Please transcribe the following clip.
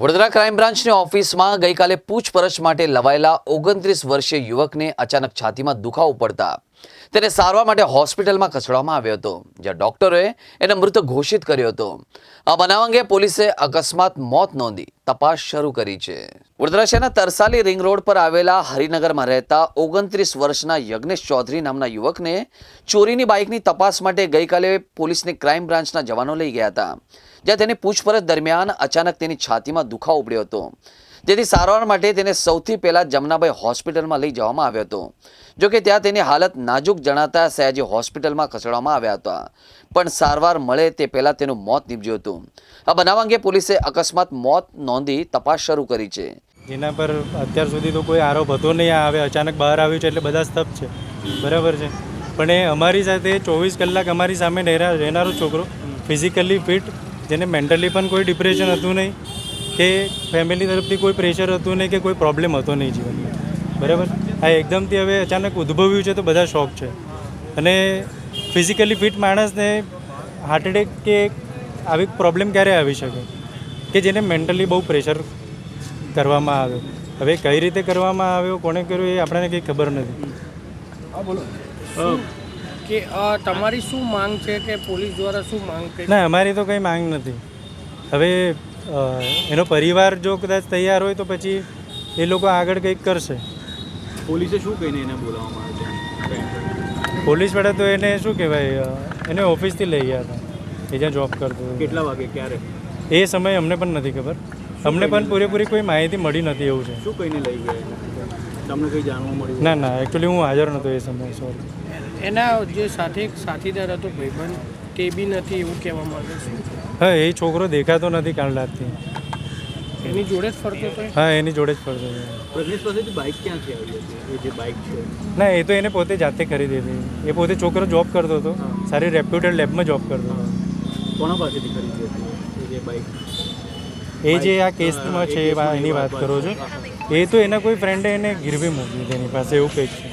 Vadodara crime બ્રાન્ચની ઓફિસમાં ગઈકાલે પૂછપરછ માટે લવાયેલા ઓગણત્રીસ વર્ષીય યુવકને અચાનક છાતીમાં દુખાવો પડતા તેને સારવાર માટે હોસ્પિટલમાં ખસેડવામાં આવ્યો હતો, જ્યાં ડોક્ટરોએ એને મૃત ઘોષિત કર્યો હતો. આ બનાવ અંગે પોલીસે અકસ્માત મોત નોંધી તપાસ શરૂ કરી છે. વડોદરા શહેરના તરસાલી રિંગ રોડ પર આવેલા હરિનગરમાં રહેતા ઓગણત્રીસ વર્ષના યજ્ઞેશ ચૌધરી નામના યુવકને ચોરીની બાઇકની તપાસ માટે ગઈકાલે પોલીસની ક્રાઇમ બ્રાન્ચના જવાનો લઈ ગયા હતા, જ્યાં તેની પૂછપરછ દરમિયાન અચાનક તેની છાતીમાં દુખાવો ઉપડ્યો હતો. જેથી સારવાર માટે તેને સૌથી પહેલાં જમનાભાઈ હોસ્પિટલમાં લઈ જવામાં આવ્યો હતો. જો કે ત્યાં તેની હાલત નાજુક જણાતા સયાજી હોસ્પિટલમાં ખસેડવામાં આવ્યા હતા. પણ સારવાર મળે તે પહેલાં તેનું મોત નીપજ્યું હતું. આ બનાવ અંગે પોલીસે અકસ્માત મોત નોંધી તપાસ શરૂ કરી છે. જેના પર અત્યાર સુધી તો કોઈ આરોપ હતો નહીં. આ હવે અચાનક બહાર આવ્યું છે એટલે બધા સ્તબ્ધ છે. બરાબર છે. પણ એ અમારી સાથે ચોવીસ કલાક અમારી સામે રહેનારો છોકરો ફિઝિકલી ફિટ જેને મેન્ટલી પણ કોઈ ડિપ્રેશન હતું નહીં. કે ફેમિલી તરફથી કોઈ પ્રેશર હતું નહીં કે કોઈ પ્રોબ્લેમ હતો નહીં જીવનમાં. બરાબર? આ એકદમથી હવે અચાનક ઉદ્ભવ્યું છે તો બધા શોખ છે. અને ફિઝિકલી ફિટ માણસને હાર્ટ એટેક કે આવી પ્રોબ્લેમ ક્યારે આવી શકે? કે જેને મેન્ટલી બહુ પ્રેશર કરવામાં આવ્યો હવે કઈ રીતે કરવામાં આવ્યો કોણે કર્યું એ આપણને કંઈ ખબર નથી. હા બોલો. કે તમારી શું માંગ છે કે પોલીસ દ્વારા શું માંગ કરી? ના અમારી તો કંઈ માંગ નથી. હવે એનો પરિવાર જો કદાચ તૈયાર હોય તો પછી એ લોકો આગળ કંઈક કરશે. પોલીસે શું કહીને એને બોલાવવામાં પોલીસ પોલીસવાળા તો એને શું કહેવાય એને ઓફિસથી લઈ ગયા હતા. એ જ્યાં જોબ કરતો કેટલા વાગે ક્યારે? એ સમય અમને પણ નથી ખબર. અમને પણ પૂરેપૂરી કોઈ માહિતી મળી નથી એવું છે. શું કહીને લઈ ગયા? તમને કંઈ જાણવા મળ્યું ના ના એકચ્યુઅલી હું હાજર નહોતો એ સમયે સોરી એના જે સાથે સાથીદાર હતો ભાઈબંધ તે બી નથી એવું કહેવા માંગે છે. હા એ છોકરો દેખાતો નથી રાતથી. એની જોડે જ ફરતો હતો હા એની જોડે જ ફરતો હતો. પ્રજ્ઞેશ પાસેથી બાઇક ક્યાંથી આવી હતી? એ જે બાઇક છે. ના એ તો એને પોતે જાતે ખરીદી હતી. એ પોતે છોકરો જોબ કરતો હતો. સારી રેપ્યુટેડ લેબમાં જોબ કરતો હતો. કોના પાસેથી ખરીદી હતી? એ જે બાઇક એ જે આ કેસમાં છે એની વાત કરો છો. એ તો એના કોઈ ફ્રેન્ડે એને ગીરવી મૂકી હતી એની પાસે એવું કંઈક છે.